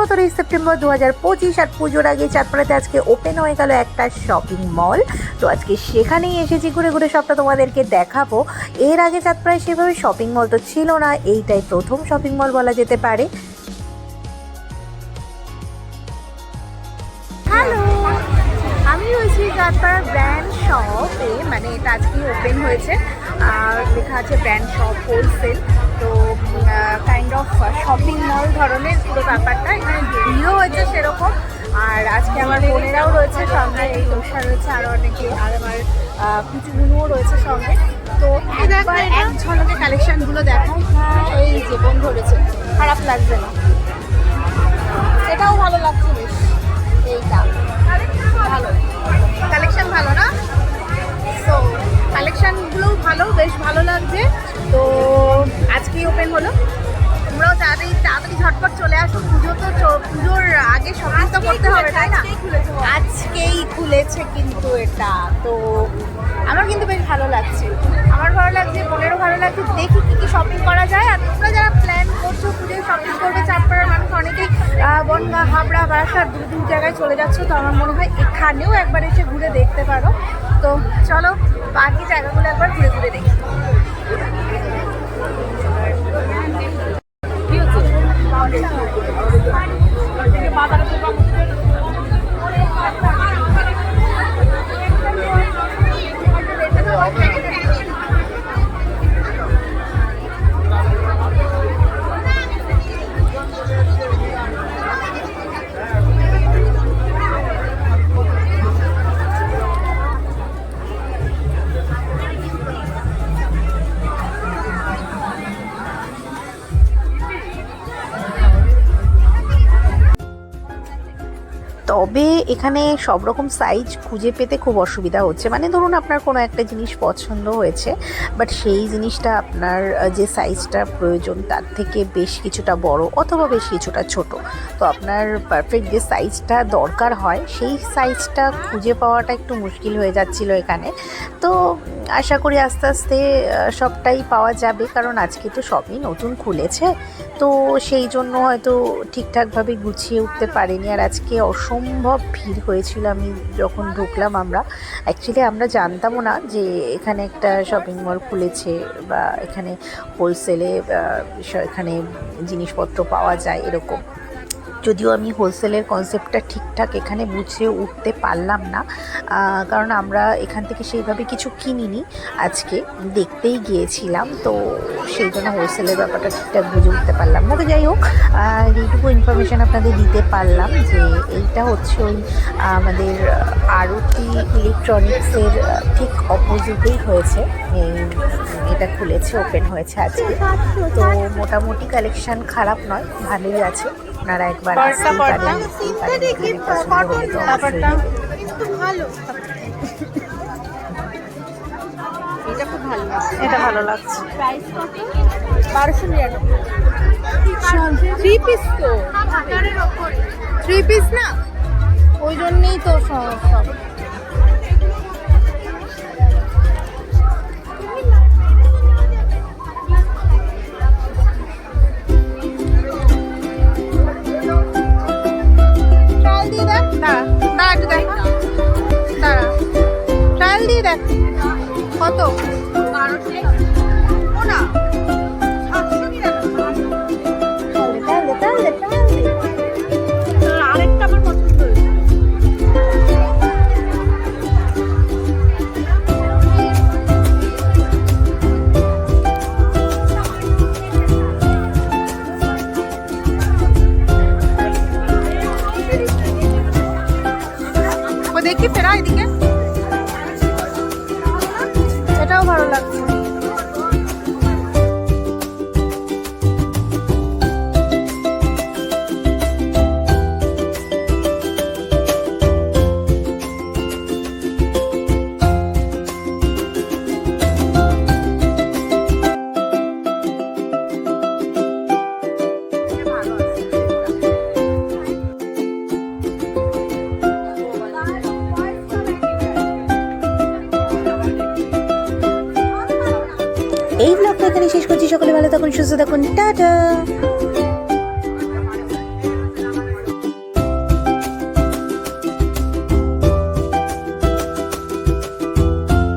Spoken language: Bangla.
সতেরোই সেপ্টেম্বর দু হাজার পঁচিশ আর পুজোর আগে চাঁদপাড়াতে আজকে ওপেন হয়ে গেল একটা শপিং মল তো আজকে সেখানেই এসেছি, ঘুরে ঘুরে সবটা তোমাদেরকে দেখাবো। এর আগে চাঁদপাড়ায় সেভাবে শপিং মল তো ছিল না, এইটাই প্রথম শপিং মল বলা যেতে পারে। আমি ব্র্যান্ড শপে মানে এটা আজকেই ওপেন হয়েছে। আর লেখা আছে brand shop wholesale kind of shopping mall ধরনের পুরো ব্যাপারটা। এখানে ভিড়ও হয়েছে সেরকম। আর আজকে আমার বোনেরাও রয়েছে সঙ্গে, এই দোষা রয়েছে আরও অনেকে, আর আমার পুচুগুলোও রয়েছে সঙ্গে। তো এক ঝলকে কালেকশনগুলো হ্যাঁ এই যে বন্ধ রয়েছে, খারাপ লাগছে না। এটাও ভালো লাগছে বেশ, এইটা। ভালো। কালেকশন ভালো না? তো কালেকশনগুলোও ভালো, বেশ ভালো লাগছে। তো আজকেই ওপেন হলো। তোমরাও তাড়াতাড়ি তাড়াতাড়ি ঝটপট চলে আসো। পুজো তো পুজোর আগে শপিং তো করতে হবে, তাই না? আজকেই খুলেছে কিন্তু এটা। তো আমার কিন্তু বেশ ভালো লাগছে। আমার ভালো লাগছে, বোনেরও ভালো লাগছে। দেখি কি কি শপিং করা যায়। আর তোমরা যারা প্ল্যান করছ পুজোয় শপিং করবে, চাঁদপাড়ার মানুষ অনেকেই বনগাঁ, হাবড়া, বারাসাত দূর দূর জায়গায় চলে যাচ্ছো, তো আমার মনে হয় এখানেও একবার এসে ঘুরে দেখতে পারো। তো চলো, বাকি জায়গাগুলো একবার ঘুরে ঘুরে দেখি। তবে এখানে সব রকম সাইজ খুঁজে পেতে খুব অসুবিধা হচ্ছে। মানে ধরুন আপনার কোনো একটা জিনিস পছন্দ হয়েছে বাট সেই জিনিসটা আপনার যে সাইজটা প্রয়োজন তার থেকে বেশ কিছুটা বড় অথবা বেশ কিছুটা ছোট। তো আপনার পারফেক্ট যে সাইজটা দরকার হয়, সেই সাইজটা খুঁজে পাওয়াটা একটু মুশকিল হয়ে যাচ্ছিল এখানে। তো আশা করি আস্তে আস্তে সবটাই পাওয়া যাবে, কারণ আজকে তো সবই নতুন খুলেছে। তো সেই জন্য হয়তো ঠিকঠাকভাবে গুছিয়ে উঠতে পারেনি, আর আজকে অসম্ভব ভিড় হয়েছিল। আমি যখন ঢুকলাম আমরা অ্যাকচুয়ালি আমরা জানতামও না যে এখানে একটা শপিং মল খুলেছে বা এখানে হোলসেলে এখানে জিনিসপত্র পাওয়া যায় এরকম। যদিও আমি হোলসেলের কনসেপ্টটা ঠিকঠাক এখানে বুঝে উঠতে পারলাম না কারণ আমরা এখান থেকে সেইভাবে কিছু কিনিনি, আজকে দেখতেই গিয়েছিলাম, তো সেই জন্য হোলসেলের ব্যাপারটা ঠিকঠাক বুঝে উঠতে পারলাম না। তো যাই হোক এইটুকু ইনফরমেশান আপনাদের দিতে পারলাম যে এইটা হচ্ছে ওই, আমাদের আরতি ইলেকট্রনিক্সের ঠিক অপোজিটেই হয়েছে। এটা খুলেছে ওপেন হয়েছে আজকে। তো মোটামুটি কালেকশান খারাপ নয়, ভালোই আছে। আপনারা একবার আসতেই পারেন নেবেন। এটা খুব ভালো লাগছে। এটা ভালো লাগছে। প্রাইস কত? থ্রি পিস তো। থ্রি পিস না? ওই জন্যেই তো সব। দেখ। কত? ও না আরেকটা আমার পছন্দ দেখি ফেরা এদিকে। এটাও ভালো লাগছে। শেষ করছি। সকলে ভালো থাকুন সুস্থ থাকুন। টাটা।